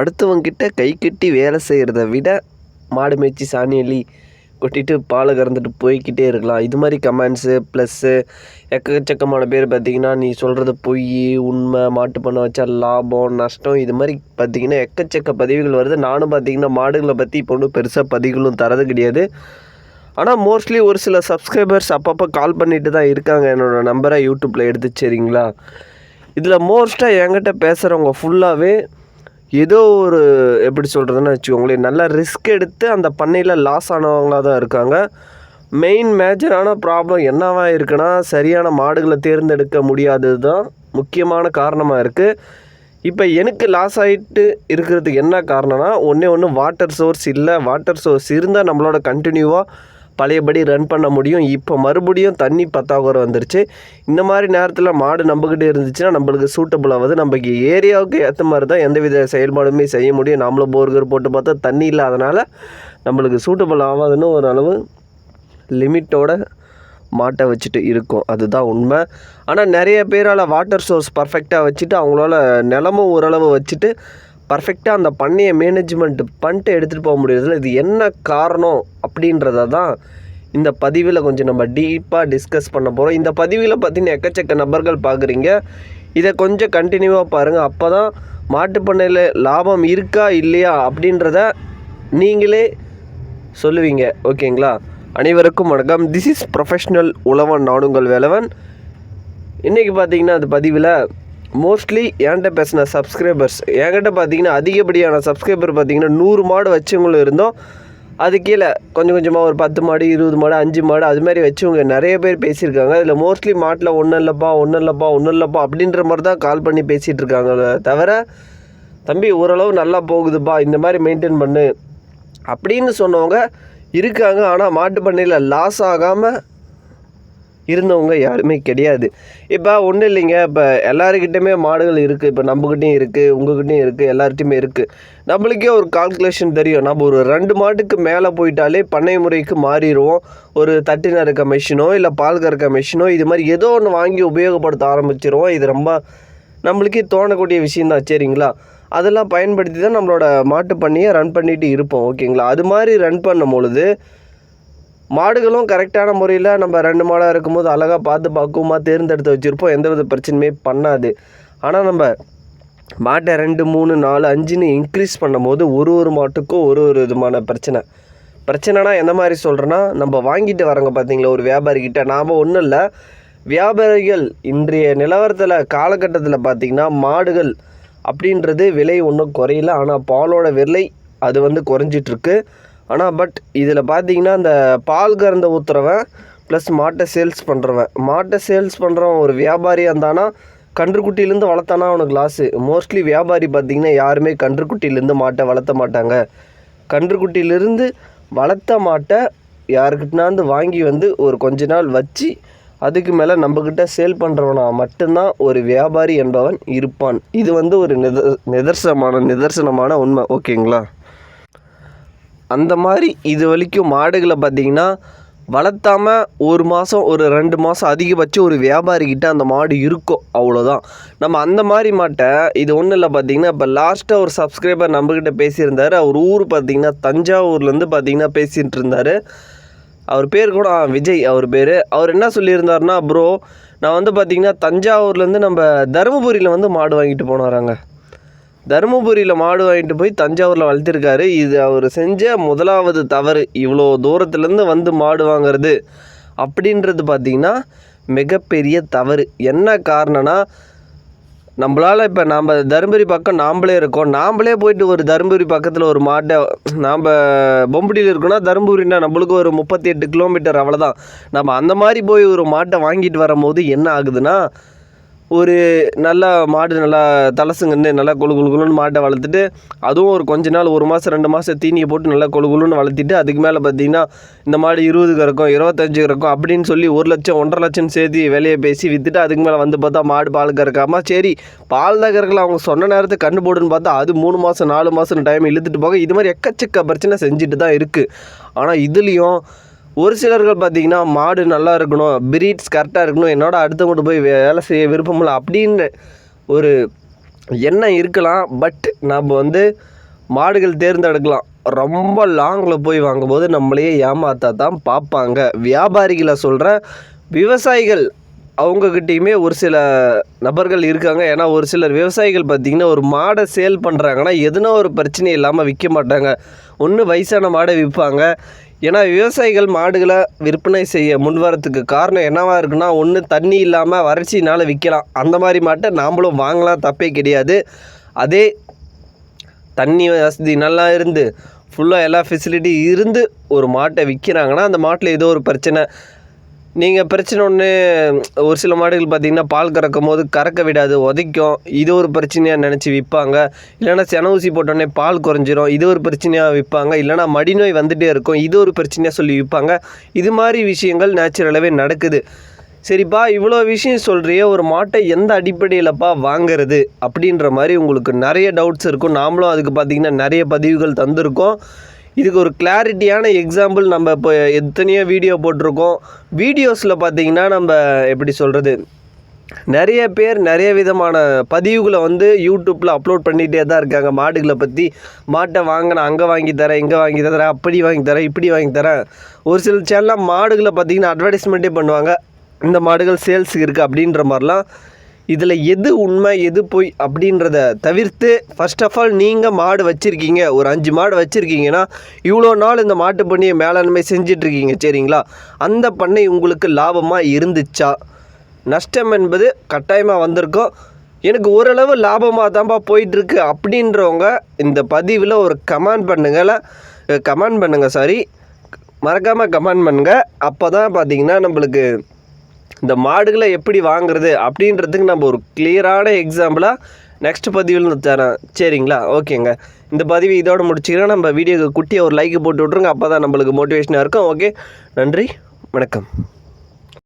அடுத்தவங்கிட்ட கை கட்டி வேலை செய்கிறத விட மாடு மேய்ச்சி சாணி அள்ளி கொட்டிட்டு பாலை கறந்துட்டு போய்க்கிட்டே இருக்கலாம். இது மாதிரி கமெண்ட்ஸு ப்ளஸ்ஸு எக்கச்சக்கமான பேர் பார்த்தீங்கன்னா நீ சொல்கிறது பொய் உண்மை மாட்டு பண்ண வச்சா லாபம் நஷ்டம் இது மாதிரி பார்த்தீங்கன்னா எக்கச்சக்க பதிவுகள் வருது. நானும் பார்த்தீங்கன்னா மாடுகளை பற்றி இப்போ ஒன்றும் பெருசாக பதிவுகளும் தரது கிடையாது. ஆனால் மோஸ்ட்லி ஒரு சில சப்ஸ்கிரைபர்ஸ் அப்பப்போ கால் பண்ணிட்டு தான் இருக்காங்க. என்னோடய நம்பரை யூடியூப்பில் எடுத்து சரிங்களா? இதில் மோஸ்ட்டாக என்கிட்ட பேசுகிறவங்க ஃபுல்லாகவே ஏதோ ஒரு எப்படி சொல்கிறதுன்னு வச்சுக்கோங்களேன் நல்லா ரிஸ்க் எடுத்து அந்த பண்ணையில் லாஸ் ஆனவங்களாக தான் இருக்காங்க. மெயின் மேஜரான ப்ராப்ளம் என்னவா இருக்குன்னா சரியான மாடுகளை தேர்ந்தெடுக்க முடியாதது தான் முக்கியமான காரணமாக இருக்குது இப்போ எனக்கு லாஸ் ஆகிட்டு இருக்கிறதுக்கு என்ன காரணம்னா ஒன்றே ஒன்று வாட்டர் சோர்ஸ் இல்லை. வாட்டர் சோர்ஸ் இருந்தால் நம்மளோட கண்டினியூவாக பழையபடி ரன் பண்ண முடியும். இப்போ மறுபடியும் தண்ணி பத்தாக்குறை வந்துருச்சு. இந்த மாதிரி நேரத்தில் மாடு நம்பிக்கிட்டே இருந்துச்சுன்னா நம்மளுக்கு சூட்டபுள் ஆகுது நம்ம ஏரியாவுக்கு ஏற்ற மாதிரி தான் எந்தவித செயல்பாடுமே செய்ய முடியும். நாமளும் போர்கர் போட்டு பார்த்தா தண்ணி இல்லாதனால நம்மளுக்கு சூட்டபுள் ஆகாதுன்னு ஒரு அளவு லிமிட்டோட மாட்டை வச்சுட்டு இருக்கும். அதுதான் உண்மை. ஆனால் நிறைய பேரால் வாட்டர் சோர்ஸ் பர்ஃபெக்டாக வச்சுட்டு அவங்களால நிலமும் ஓரளவு வச்சுட்டு பர்ஃபெக்டாக அந்த பண்ணையை மேனேஜ்மெண்ட் பண்ணிட்டு எடுத்துகிட்டு போக முடியறதில்ல இது என்ன காரணம் அப்படின்றத தான் இந்த பதிவில் கொஞ்சம் நம்ம டீப்பாக டிஸ்கஸ் பண்ண போகிறோம் இந்த பதிவில் பார்த்தீங்கன்னா எக்கச்சக்க நபர்கள் பார்க்குறீங்க. இதை கொஞ்சம் கண்டினியூவாக பாருங்கள் அப்போ தான் மாட்டுப் பண்ணையில் லாபம் இருக்கா இல்லையா அப்படின்றத நீங்களே சொல்லுவீங்க. ஓகேங்களா? அனைவருக்கும் வணக்கம். திஸ் இஸ் ப்ரொஃபஷ்னல் உழவன் நாடுங்கள் வேலவன். இன்றைக்கி பார்த்தீங்கன்னா அது பதிவில் மோஸ்ட்லி என்கிட்ட பேசின சப்ஸ்கிரைபர்ஸ் என்கிட்ட பார்த்தீங்கன்னா அதிகப்படியான சப்ஸ்கிரைபர் பார்த்தீங்கன்னா நூறு மாடு வச்சவங்களும் இருந்தோம். அது கீழே கொஞ்சம் கொஞ்சமாக ஒரு பத்து மாடு இருபது மாடு அஞ்சு மாடு அது மாதிரி வச்சவங்க நிறைய பேர் பேசியிருக்காங்க. அதில் மோஸ்ட்லி மாட்டில் ஒன்றும் இல்லைப்பா ஒன்றும் இல்லைப்பா ஒன்றும் இல்லைப்பா அப்படின்ற மாதிரி தான் கால் பண்ணி பேசிகிட்டு இருக்காங்க. தவிர தம்பி ஓரளவு நல்லா போகுதுப்பா இந்த மாதிரி மெயின்டைன் பண்ணு அப்படின்னு சொன்னவங்க இருக்காங்க. ஆனால் மாட்டு பண்ணையில் லாஸ் ஆகாமல் இருந்தவங்க யாருமே கிடையாது. இப்போ ஒன்றும் இல்லைங்க. இப்போ எல்லாருக்கிட்டேயுமே மாடுகள் இருக்குது இப்போ நம்மக்கிட்டையும் இருக்குது உங்ககிட்டையும் இருக்குது எல்லார்ட்டையுமே இருக்குது நம்மளுக்கே ஒரு கால்குலேஷன் தெரியும். நம்ம ஒரு ரெண்டு மாட்டுக்கு மேலே போயிட்டாலே பண்ணை முறைக்கு மாறிடுவோம். ஒரு தட்டின நறுக்க மிஷினோ இல்லை பால் கறக்க மிஷினோ இது மாதிரி ஏதோ ஒன்று வாங்கி உபயோகப்படுத்த ஆரம்பிச்சிருவோம். இது ரொம்ப நம்மளுக்கே தோணக்கூடிய விஷயந்தான் சரிங்களா? அதெல்லாம் பயன்படுத்தி தான் நம்மளோட மாட்டு பண்ணையை ரன் பண்ணிட்டு இருப்போம். ஓகேங்களா? அது மாதிரி ரன் பண்ணும் பொழுது மாடுகளும் கரெக்டான முறையில் நம்ம ரெண்டு மாடாக இருக்கும்போது அழகாக பார்த்து பக்குவமாக தேர்ந்தெடுத்து வச்சுருப்போம். எந்த வித பிரச்சனையுமே பண்ணாது. ஆனால் நம்ம மாட்டை ரெண்டு மூணு நாலு அஞ்சுன்னு இன்க்ரீஸ் பண்ணும்போது ஒரு ஒரு மாட்டுக்கும் ஒரு ஒரு விதமான பிரச்சனை. பிரச்சனைனா எந்த மாதிரி சொல்கிறேன்னா நம்ம வாங்கிட்டு வரங்க பார்த்தீங்களா ஒரு வியாபாரிக்கிட்ட நாம் ஒன்றும் இல்லை. வியாபாரிகள் இன்றைய நிலவரத்தில் காலகட்டத்தில் பார்த்திங்கன்னா மாடுகள் அப்படின்றது விலை ஒன்றும் குறையல. ஆனால் பாலோட விலை அது வந்து குறைஞ்சிட்ருக்கு ஆனால் பட் இதில் பார்த்தீங்கன்னா அந்த பால் கறந்த ஊற்றுறவன் ப்ளஸ் மாட்டை சேல்ஸ் பண்ணுறவன் மாட்டை சேல்ஸ் பண்ணுறவன் ஒரு வியாபாரியாக இருந்தானா கன்றுக்குட்டியிலேருந்து வளர்த்தானா அவனுக்கு லாஸு மோஸ்ட்லி வியாபாரி பார்த்திங்கன்னா யாருமே கன்றுக்குட்டியிலேருந்து மாட்டை வளர்த்த மாட்டாங்க. கன்றுக்குட்டியிலேருந்து வளர்த்த மாட்டை யாருக்கிட்டனாந்து வாங்கி வந்து ஒரு கொஞ்ச நாள் வச்சு அதுக்கு மேலே நம்மக்கிட்ட சேல் பண்ணுறவனா மட்டும்தான் ஒரு வியாபாரி என்பவன் இருப்பான். இது வந்து ஒரு நித நிதர்சனமான நிதர்சனமான உண்மை. ஓகேங்களா அந்த மாதிரி இது வரைக்கும் மாடுகளை பார்த்திங்கன்னா வளர்த்தாமல் ஒரு மாதம் ஒரு ரெண்டு மாதம் அதிகபட்சம் ஒரு வியாபாரிக்கிட்ட அந்த மாடு இருக்கும் அவ்வளோதான் நம்ம அந்த மாதிரி மாட்டை இது ஒன்றும் இல்லை பார்த்தீங்கன்னா இப்போ லாஸ்ட்டாக ஒரு சப்ஸ்கிரைபர் நம்மக்கிட்ட பேசியிருந்தார். அவர் ஊர் பார்த்திங்கன்னா தஞ்சாவூர்லேருந்து பார்த்திங்கன்னா பேசிகிட்டு இருந்தார் அவர் பேர் கூட விஜய் அவர் பேர். அவர் என்ன சொல்லியிருந்தாருன்னா ப்ரோ நான் வந்து பார்த்திங்கன்னா தஞ்சாவூர்லேருந்து நம்ம தருமபுரியில் வந்து மாடு வாங்கிட்டு போனாராங்க தருமபுரியில் மாடு வாங்கிட்டு போய் தஞ்சாவூரில் வளர்த்திருக்காரு. இது அவர் செஞ்ச முதலாவது தவறு. இவ்வளோ தூரத்துலேருந்து வந்து மாடு வாங்குறது அப்படின்றது பார்த்திங்கன்னா மிகப்பெரிய தவறு. என்ன காரணம்னா நம்மளால் இப்போ நாம் தருமபுரி பக்கம் நாம்ளே இருக்கோம். நாம்ளே போயிட்டு ஒரு தருமபுரி பக்கத்தில் ஒரு மாட்டை நாம் பொம்படியில் இருக்கோம்னா தருமபுரினா நம்மளுக்கு ஒரு முப்பத்தி எட்டு கிலோமீட்டர் அவ்வளோதான் நம்ம அந்த மாதிரி போய் ஒரு மாட்டை வாங்கிட்டு வரும்போது என்ன ஆகுதுன்னா ஒரு நல்லா மாடு நல்லா தலசுங்கன்னு நல்லா கொழு கொழு குழுன்னு மாட்டை வளர்த்துட்டு அதுவும் ஒரு கொஞ்ச நாள் ஒரு மாதம் ரெண்டு மாதம் தீனியை போட்டு நல்லா கொழு குழுன்னு வளர்த்திட்டு அதுக்கு மேலே பார்த்தீங்கன்னா இந்த மாடு இருபதுக்கு இருக்கும் இருபத்தஞ்சுக்கு இருக்கும் அப்படின்னு சொல்லி ஒரு லட்சம் ஒன்றரை லட்சம் சேர்த்து விலையை பேசி விற்றுட்டு அதுக்கு மேலே வந்து பார்த்தா மாடு பால் கறக்காமல் சரி பால் தான் கறக்கலாம் அவங்க சொன்ன நேரத்தை கண்டு போடுன்னு பார்த்தா அது மூணு மாதம் நாலு மாதம் டைம் இழுத்துட்டு போக இது மாதிரி எக்கச்சக்க பிரச்சனை செஞ்சுட்டு தான் இருக்குது ஆனால் இதுலேயும் ஒரு சிலர்கள் பார்த்தீங்கன்னா மாடு நல்லா இருக்கணும் பிரீட்ஸ் கரெக்டாக இருக்கணும் என்னோட அடுத்தவங்கள்ட்ட போய் வேலை செய்ய விருப்பமில்ல அப்படின்னு ஒரு எண்ணம் இருக்கலாம். பட் நம்ம வந்து மாடுகள் தேர்ந்தெடுக்கலாம். ரொம்ப லாங்கில் போய் வாங்கும்போது நம்மளையே ஏமாத்தா தான் பார்ப்பாங்க. வியாபாரிகளை சொல்கிறேன் விவசாயிகள் அவங்கக்கிட்டேயுமே ஒரு சில நபர்கள் இருக்காங்க. ஏன்னா ஒரு சிலர் விவசாயிகள் பார்த்திங்கன்னா ஒரு மாடை சேல் பண்ணுறாங்கன்னா எதுனா ஒரு பிரச்சனை இல்லாமல் விற்க மாட்டாங்க. ஒன்று வயசான மாடை விற்பாங்க. ஏன்னா விவசாயிகள் மாடுகளை விற்பனை செய்ய முன்வரத்துக்கு காரணம் என்னவாக இருக்குன்னா ஒன்று தண்ணி இல்லாமல் வறட்சினால் விற்கலாம் அந்த மாதிரி மாட்டை நாம்ளும் வாங்கலாம் தப்பே கிடையாது. அதே தண்ணி வசதி நல்லா இருந்து ஃபுல்லாக எல்லா ஃபெசிலிட்டி இருந்து ஒரு மாட்டை விற்கிறாங்கன்னா அந்த மாட்டில் ஏதோ ஒரு பிரச்சனை நீங்கள் பிரச்சனை ஒன்று ஒரு சில மாடுகள் பார்த்தீங்கன்னா பால் கறக்கும் போது கறக்க விடாது உதைக்கும். இது ஒரு பிரச்சனையாக நினச்சி விற்பாங்க இல்லைன்னா சென ஊசி போட்டோடனே பால் குறைஞ்சிரும். இது ஒரு பிரச்சனையாக விற்பாங்க இல்லைன்னா மடிநோய் வந்துகிட்டே இருக்கும். இது ஒரு பிரச்சனையாக சொல்லி விற்பாங்க இது மாதிரி விஷயங்கள் நேச்சுரலாகவே நடக்குது. சரிப்பா இவ்வளோ விஷயம் சொல்கிறியே ஒரு மாட்டை எந்த அடிப்படையிலப்பா வாங்குறது அப்படின்ற மாதிரி உங்களுக்கு நிறைய டவுட்ஸ் இருக்கும். நாமளும் அதுக்கு பார்த்தீங்கன்னா நிறைய பதிவுகள் தந்திருக்கோம். இதுக்கு ஒரு கிளாரிட்டியான எக்ஸாம்பிள் நம்ம இப்போ எத்தனையோ வீடியோ போட்டிருக்கோம். வீடியோஸில் பார்த்தீங்கன்னா நம்ம எப்படி சொல்கிறது நிறைய பேர் நிறைய விதமான பதிவுகளை வந்து யூடியூப்பில் அப்லோட் பண்ணிகிட்டே தான் இருக்காங்க. மாடுகளை பற்றி மாட்டை வாங்கினேன் அங்கே வாங்கி தரேன் இங்கே வாங்கி தரேன் அப்படி வாங்கி தரேன் இப்படி வாங்கி தரேன். ஒரு சில சேனலில் மாடுகளை பார்த்தீங்கன்னா அட்வர்டைஸ்மெண்ட்டே பண்ணுவாங்க. இந்த மாடுகள் சேல்ஸுக்கு இருக்குது அப்படின்ற மாதிரிலாம் இதில் எது உண்மை எது பொய் அப்படின்றத தவிர்த்து ஃபர்ஸ்ட் ஆஃப் ஆல் நீங்கள் மாடு வச்சுருக்கீங்க. ஒரு அஞ்சு மாடு வச்சுருக்கீங்கன்னா இவ்வளோ நாள் இந்த மாட்டு பண்ணையை மேலாண்மை செஞ்சிட்ருக்கீங்க சரிங்களா? அந்த பண்ணை உங்களுக்கு லாபமாக இருந்துச்சா? நஷ்டம் என்பது கட்டாயமாக வந்திருக்கும் எனக்கு ஓரளவு லாபமாக தான்ப்பா போயிட்டுருக்கு அப்படின்றவங்க இந்த பதிவில் ஒரு கமெண்ட் பண்ணுங்கள கமெண்ட் பண்ணுங்கள் சாரி மறக்காமல் கமெண்ட் பண்ணுங்கள் அப்போ தான் பார்த்தீங்கன்னா நம்மளுக்கு இந்த மாடுகளை எப்படி வாங்குறது அப்படின்றதுக்கு நம்ம ஒரு கிளியரான எக்ஸாம்பிளாக நெக்ஸ்ட் பதிவில் தரேன். சரிங்களா? ஓகேங்க. இந்த பதிவு இதோட முடிச்சுக்கிறேன். நம்ம வீடியோக்கு குட்டியாக ஒரு லைக் போட்டு விட்ருங்க அப்போ தான் நம்மளுக்கு மோட்டிவேஷனாக இருக்கும். ஓகே? நன்றி. வணக்கம்.